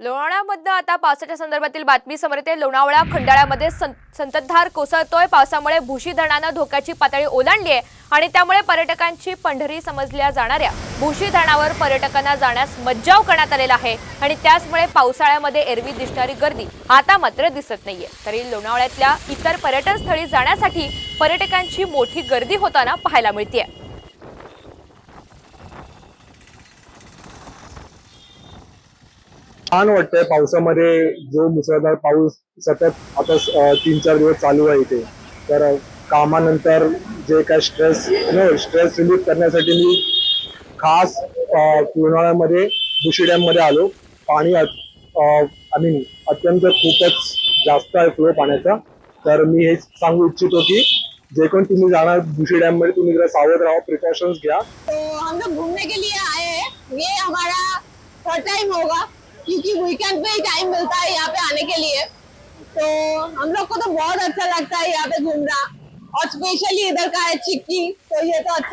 लोणावळ्यामधनं आता पावसाच्या संदर्भातील बातमी समोर येते. लोणावळा खंडाळ्यामध्ये संततधार कोसळतोय. पावसामुळे भुशी धरणानं धोक्याची पातळी ओलांडली आहे आणि त्यामुळे पर्यटकांची पंढरी समजल्या जाणाऱ्या. भुशी धरणावर पर्यटकांना जाण्यास मज्जाव करण्यात आलेला आहे आणि त्याचमुळे पावसाळ्यामध्ये एरवी दिसणारी गर्दी आता मात्र दिसत नाहीये. तरी लोणावळ्यातल्या इतर पर्यटन स्थळी जाण्यासाठी पर्यटकांची मोठी गर्दी होताना पाहायला मिळते छान वाटतंय पावसामध्ये जो मुसळधार पाऊस सतत आता तीन चार दिवस चालू आहे इथे. तर कामानंतर जे काय स्ट्रेस स्ट्रेस रिलीफ करण्यासाठी मी खास उन्हाळ्यामध्ये बुशी डॅममध्ये आलो पाणी आय मीन अत्यंत खूपच जास्त आहे फ्लो पाण्याचा. तर मी हे सांगू इच्छितो की जे कोण तुम्ही जाणार बुशी डॅममध्ये तुम्ही जरा सावध राहा प्रिकॉशन्स घ्या. तो हम लोग घूमने के लिए आए हैं ये हमारा थर्ड टाइम होगा. क्योंकि वीकेंड पे ही टाइम मिलता है यहाँ पे आने के लिए। तो हम लोग को तो बहुत अच्छा लगता है यहाँ पे घूमना। और स्पेशली इधर का है चिक्की तो ये तो अच्छा